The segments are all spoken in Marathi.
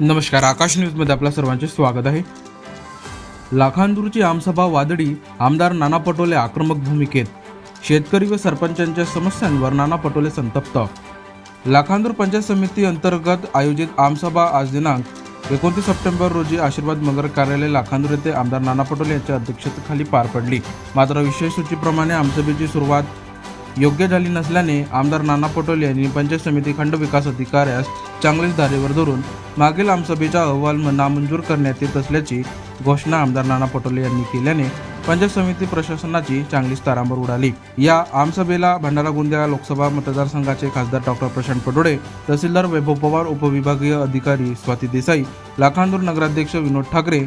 नमस्कार आकाश न्यूजमध्ये आपल्या सर्वांचे स्वागत आहे. लाखांदूरची आमसभा वादळी आमदार नाना पटोले आक्रमक भूमिकेत. शेतकरी व सरपंचांच्या समस्यांवर नाना पटोले संतप्त. लाखांदूर पंचायत समिती अंतर्गत आयोजित आमसभा आज दिनांक एकोणतीस सप्टेंबर रोजी आशीर्वाद नगर कार्यालय लाखांदूर येथे आमदार नाना पटोले यांच्या अध्यक्षतेखाली पार पडली. मात्र विशेष सूचीप्रमाणे आमसभेची सुरुवात योग्य झाली नसल्याने आमदार नाना पटोले यांनी पंचायत समिती खंड विकास अधिकाऱ्यास चांगलीच धारेवर धरून मागील आमसभेचा अहवाल नामंजूर करण्यात येत असल्याची घोषणा आमदार नाना पटोले यांनी केल्याने पंचायत समिती प्रशासनाची चांगलीच तारांबर उडाली. या आमसभेला भंडारा गोंदिया लोकसभा मतदारसंघाचे खासदार डॉक्टर प्रशांत पटोडे तहसीलदार वैभव पवार उपविभागीय अधिकारी स्वाती देसाई लाखांदूर नगराध्यक्ष विनोद ठाकरे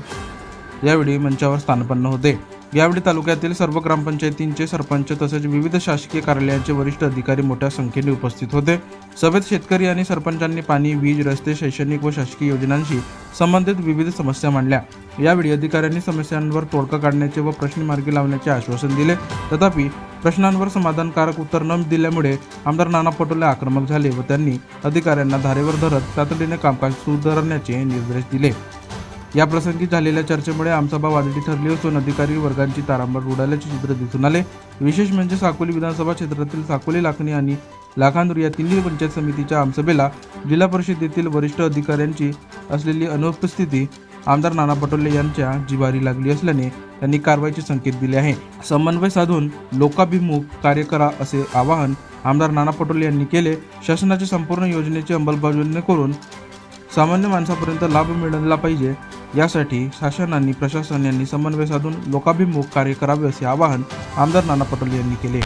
यावेळी मंचावर स्थानपन्न होते. यावेळी तालुक्यातील सर्व ग्रामपंचायतींचे सरपंच तसेच विविध शासकीय कार्यालयांचे वरिष्ठ अधिकारी मोठ्या संख्येने उपस्थित होते. सभेत शेतकरी आणि सरपंचांनी पाणी वीज रस्ते शैक्षणिक व शासकीय योजनांशी संबंधित विविध समस्या मांडल्या. यावेळी अधिकाऱ्यांनी समस्यांवर तोडका काढण्याचे व प्रश्न मार्गी लावण्याचे आश्वासन दिले. तथापि प्रश्नांवर समाधानकारक उत्तर न दिल्यामुळे आमदार नाना पटोले आक्रमक झाले व त्यांनी अधिकाऱ्यांना धारेवर धरत तातडीने कामकाज सुधारण्याचे निर्देश दिले. या प्रसंगी झालेल्या चर्चेमुळे आमसभा वादळी ठरली असून अधिकारी वर्गांची तारांबळ उडाल्याचे चित्र दिसून आले. विशेष म्हणजे साकोली विधानसभा क्षेत्रातील साकोली लाखणी आणि लाखांदूर या तिन्ही पंचायत समितीच्या आमसभेला जिल्हा परिषदेतील वरिष्ठ अधिकाऱ्यांची असलेली अनुपस्थिती आमदार नाना पटोले यांच्या जिवारी लागली असल्याने त्यांनी कारवाईचे संकेत दिले आहे. समन्वय साधून लोकाभिमुख कार्य करा असे आवाहन आमदार नाना पटोले यांनी केले. शासनाच्या संपूर्ण योजनेची अंमलबजावणी करून सामान्य माणसापर्यंत लाभ मिळाला पाहिजे. यासाठी शासन आणि प्रशासन यांनी समन्वय साधून लोकाभिमुख कार्य करावे असे आवाहन आमदार नाना पटोले यांनी केले.